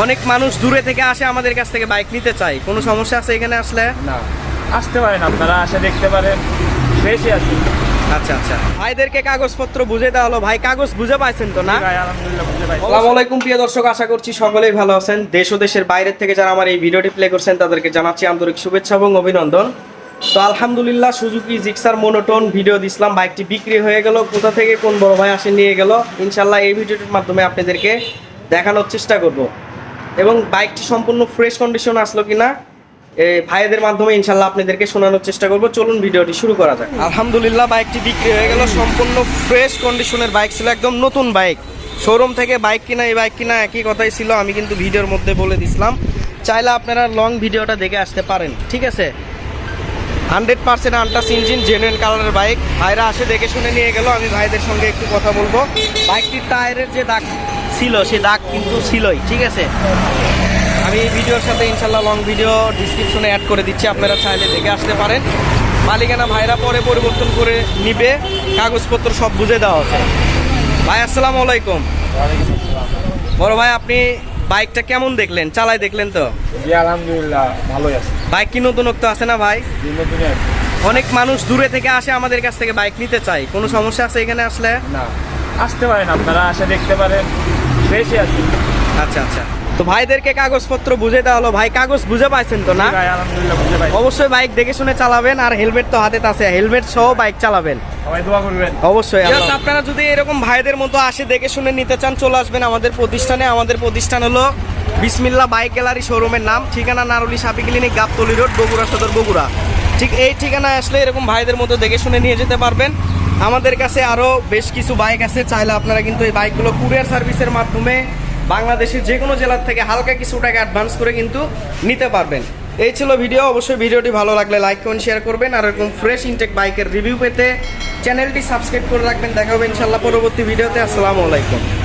অনেক মানুষ দূরে থেকে আসে আমাদের কাছ থেকে বাইক নিতে চায়। কোনো সমস্যা আছে এখানে আসলে? না। আসতে পারেন আপনারা আসে দেখতে পারেন। বেশি আছে আচ্ছা আচ্ছা। ভাইদেরকে কাগজপত্র বুঝে দেওয়া হলো। ভাই কাগজ বুঝে পাইছেন তো না? আসসালামু আলাইকুম প্রিয় দর্শক। আশা করছি সকলেই ভালো আছেন। দেশ ও দেশের বাইরের থেকে যারা আমার এই ভিডিওটি প্লে করছেন তাদেরকে জানাচ্ছি আন্তরিক শুভেচ্ছা এবং অভিনন্দন। তো আলহামদুলিল্লাহ সুজুকি জিক্সার মোনোটোন ভিডিও দিছিলাম। বাইকটি বিক্রি হয়ে গেল। কোথা থেকে কোন বড় ভাই আসে নিয়ে গেল? ইনশাল্লাহ এই ভিডিওটির মাধ্যমে আপনাদেরকে দেখানোর চেষ্টা করব। এবং বাইকটি সম্পূর্ণ ফ্রেশ কন্ডিশন আসলো কিনা ভাইদের মাধ্যমে ইনশাল্লাহ আপনাদেরকে শোনানোর চেষ্টা করব। চলুন ভিডিওটি শুরু করা যাক। আলহামদুলিল্লাহ, বাইকটি বিক্রি হয়ে গেল। সম্পূর্ণ ফ্রেশ কন্ডিশনের বাইক ছিল, একদম নতুন বাইক। শোরুম থেকে বাইক কিনা, এই বাইক কিনা একই কথাই ছিল, আমি কিন্তু ভিডিওর মধ্যে বলে দিছিলাম। চাইলে আপনারা লং ভিডিওটা দেখে আসতে পারেন, ঠিক আছে? Hundred percent untouched engine genuine কালারের বাইক। ভাইরা আসে দেখে শুনে নিয়ে গেল, আমি ভাইদের সঙ্গে একটু কথা বলব। বাইকটির টায়ারের যে দাগ ছিল সে দাগ কিন্তু ছিলই ঠিক আছে? আমি এই ভিডিওর সাথে ইনশাল্লাহ লং ভিডিও ডিসক্রিপশনে অ্যাড করে দিচ্ছি আপনারা চাইলে দেখে আসতে পারেন। মালিকানা ভাইরা পরে পরিবর্তন করে নিবে কাগজপত্র সব বুঝে দেওয়া হবে ভাই আসসালামু আলাইকুম। বড় ভাই আপনি বাইকটা কেমন দেখলেন? চালাই দেখলেন তো? জি আলহামদুলিল্লাহ ভালোই আছে। বাইক কি নতুনত্ব আছে না ভাই? অনেক মানুষ দূরে থেকে আসে আমাদের কাছ থেকে বাইক নিতে চায়। কোনো সমস্যা আছে এখানে আসলে? না। আসতে পারেন আপনারা আসে দেখতে পারেন। বেশি আছে আচ্ছা আচ্ছা। তো ভাইদেরকে কাগজপত্র বুঝে দেওয়া হলো। ভাই কাগজ বুঝে পাইছেন তো না? অবশ্যই বাইক দেখে শুনে চালাবেন আর হেলমেট তো হাতে আছে হেলমেট সহ বাইক চালাবেন। অবশ্যই আপনারা যদি এরকম ভাইদের মতো আসে দেখে শুনে নিতে চান চলে আসবেন আমাদের প্রতিষ্ঠানে। আমাদের প্রতিষ্ঠান হলো বিসমিল্লা বাইক গ্যালারি শোরুমের নাম। ঠিকানা নারুলি সাপি ক্লিনিক গাবতলি রোড বগুড়া সদর বগুড়া। ঠিক এই ঠিকানায় আসলে এরকম ভাইদের মতো দেখে শুনে নিয়ে যেতে পারবেন। আমাদের কাছে আরও বেশ কিছু বাইক আছে, চাইলে আপনারা কিন্তু এই বাইকগুলো কুরিয়ার সার্ভিসের মাধ্যমে বাংলাদেশের যে কোনো জেলার থেকে হালকা কিছু টাকা অ্যাডভান্স করে কিন্তু নিতে পারবেন। এই ছিল ভিডিও অবশ্যই ভিডিওটি ভালো লাগলে লাইক করুন শেয়ার করবেন আর এরকম ফ্রেশ ইনটেক বাইকের রিভিউ পেতে চ্যানেলটি সাবস্ক্রাইব করে রাখবেন। দেখা হবে ইনশাল্লাহ পরবর্তী ভিডিওতে আসসালামু আলাইকুম।